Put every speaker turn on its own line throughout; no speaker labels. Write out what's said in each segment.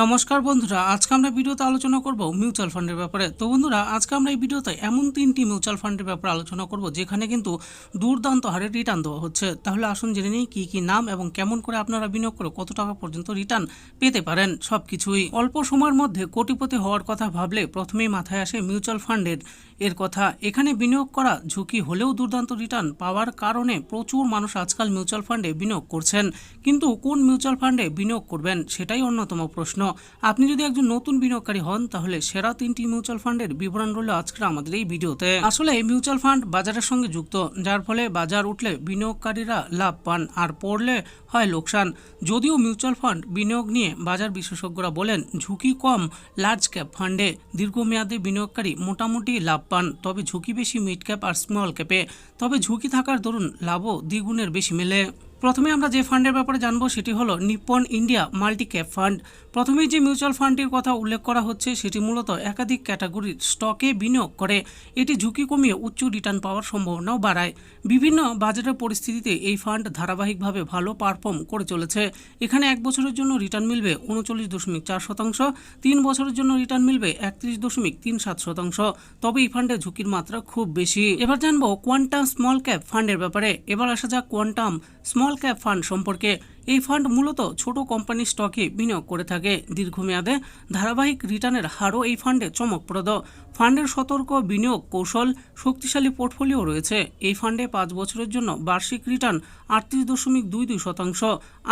নমস্কার বন্ধুরা, আজকে আমরা ভিডিওতে আলোচনা করব মিউচুয়াল ফান্ডের ব্যাপারে। তো বন্ধুরা, আজকে আমরা এই ভিডিওতে এমন তিনটি মিউচুয়াল ফান্ডের ব্যাপারে আলোচনা করব, যেখানে কিন্তু দুর্দান্ত হারে রিটার্ন দেওয়া হচ্ছে। তাহলে আসুন জেনে নিই কী কী নাম এবং কেমন করে আপনারা বিনিয়োগ করে কত টাকা পর্যন্ত রিটার্ন পেতে পারেন সব কিছুই অল্প সময়ের মধ্যে কোটিপতি হওয়ার কথা ভাবলে প্রথমেই মাথায় আসে মিউচুয়াল ফান্ডের এর কথা। এখানে বিনিয়োগ করা ঝুঁকি হলেও দুর্দান্ত রিটার্ন পাওয়ার কারণে প্রচুর মানুষ আজকাল মিউচুয়াল ফান্ডে বিনিয়োগ করছেন। কিন্তু কোন মিউচুয়াল ফান্ডে বিনিয়োগ করবেন, সেটাই অন্যতম প্রশ্ন। আপনি যদি একজন নতুন বিনিয়োগকারী হন, তাহলে সেরা তিনটি মিউচুয়াল ফান্ডের বিবরণ রইল আজকের আমাদের এই ভিডিওতে। আসলে মিউচুয়াল ফান্ড বাজারের সঙ্গে যুক্ত, যার ফলে বাজার উঠলে বিনিয়োগকারীরা লাভ পান আর পড়লে হয় লোকসান। যদিও মিউচুয়াল ফান্ড বিনিয়োগ নিয়ে বাজার বিশেষজ্ঞরা বলেন, ঝুঁকি কম লার্জ ক্যাপ ফান্ডে দীর্ঘমেয়াদী বিনিয়োগকারী মোটামুটি লাভ পান, তবে ঝুঁকি বেশি মিড ক্যাপ আর স্মল ক্যাপে তবে ঝুঁকি থাকার দরুন লাভও দ্বিগুণের বেশি মেলে। প্রথমে আমরা যে ফান্ডের ব্যাপারে জানব সেটি হলো Nippon India multi cap fund. প্রথমেই যে মিউচুয়াল ফান্ডটির কথা উল্লেখ করা হচ্ছে সেটি মূলত একাধিক ক্যাটাগরির স্টকে বিনিয়োগ করে। এটি ঝুঁকি কমিয়ে উচ্চ রিটার্ন পাওয়ার সম্ভাবনাও বাড়ায়। বিভিন্ন বাজারের পরিস্থিতিতে এই ফান্ড ধারাবাহিকভাবে ভালো পারফর্ম করে চলেছে। এখানে এক বছরের জন্য রিটার্ন মিলবে উনচল্লিশ দশমিক চার শতাংশ, তিন বছরের জন্য রিটার্ন মিলবে একত্রিশ দশমিক তিন সাত শতাংশ। তবে এই ফান্ডে ঝুঁকির মাত্রা খুব বেশি। এবার জানব কোয়ান্টাম স্মল ক্যাপ ফান্ডের ব্যাপারে। এবার আসা যাক কোয়ান্টাম স্মল ক্যাপ ফান্ড সম্পর্কে এই ফান্ড মূলত ছোট কোম্পানির স্টকে বিনিয়োগ করে থাকে। দীর্ঘমেয়াদে ধারাবাহিক রিটার্নের হারও এই ফান্ডে চমকপ্রদ। ফান্ডের সতর্ক বিনিয়োগ কৌশল, শক্তিশালী পোর্টফোলিও রয়েছে। এই ফান্ডে পাঁচ বছরের জন্য বার্ষিক রিটার্ন আটত্রিশ দশমিক দুই দুই শতাংশ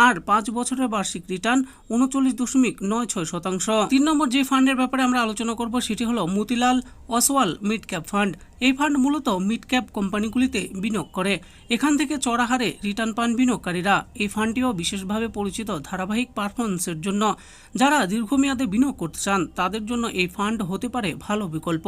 আর পাঁচ বছরের বার্ষিক রিটার্ন উনচল্লিশ দশমিক নয় ছয় শতাংশ। তিন নম্বর যে ফান্ডের ব্যাপারে আমরা আলোচনা করব সেটি হলো Motilal Oswal mid cap fund. এই ফান্ড মূলত মিড ক্যাপ কোম্পানিগুলিতে বিনিয়োগ করে। এখান থেকে চড়া হারে রিটার্ন পান বিনিয়োগকারীরা। এই ফান্ডটিও বিশেষভাবে পরিচিত ধারাবাহিক পারফরমেন্সের জন্য। যারা দীর্ঘমেয়াদে বিনিয়োগ করতে চান, তাদের জন্য এই ফান্ড হতে পারে ভালো বিকল্প।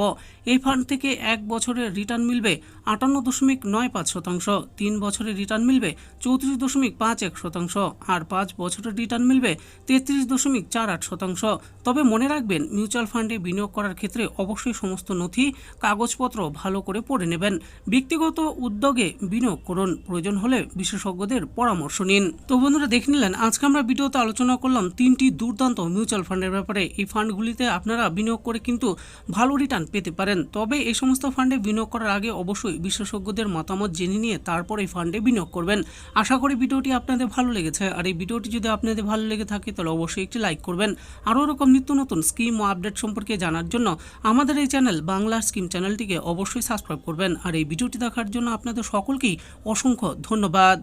এই ফান্ড থেকে এক বছরের রিটার্ন মিলবে আটান্ন দশমিক নয় পাঁচ শতাংশ, তিন বছরের রিটার্ন মিলবে চৌত্রিশ দশমিক পাঁচ এক শতাংশ, আর পাঁচ বছরের রিটার্ন মিলবে তেত্রিশ দশমিক চার আট শতাংশ। তবে মনে রাখবেন, মিউচুয়াল ফান্ডে বিনিয়োগ করার ক্ষেত্রে অবশ্যই সমস্ত নথি, কাগজপত্র ভালো করে পড়ে নেবেন। ব্যক্তিগত উদ্যোগে বিনিয়োগ করুন, প্রয়োজন হলে বিশেষজ্ঞদের পরামর্শ নিন। তো বন্ধুরা দেখে নিলেন, আজকে আমরা ভিডিওতে আলোচনা করলাম তিনটি দুর্দান্ত মিউচুয়াল ফান্ডের ব্যাপারে। এই ফান্ডগুলিতে আপনারা বিনিয়োগ করে কিন্তু ভালো রিটার্ন পেতে পারেন। তবে এই সমস্ত ফান্ডে বিনিয়োগ করার আগে অবশ্যই বিশেষজ্ঞদের মতামত জেনে নিয়ে তারপর এই ফান্ডে বিনিয়োগ করবেন। আশা করি ভিডিওটি আপনাদের ভালো লেগেছে। আর এই ভিডিওটি যদি আপনাদের ভালো লেগে থাকে, তাহলে অবশ্যই একটি লাইক করবেন। আরও এরকম নিত্য নতুন স্কিম ও আপডেট সম্পর্কে জানার জন্য আমাদের এই চ্যানেল বাংলার স্কিম চ্যানেলটিকে অবশ্যই সাবস্ক্রাইব করবেন। আর এই ভিডিওটি দেখার জন্য আপনাদের সকলকেই অসংখ্য ধন্যবাদ।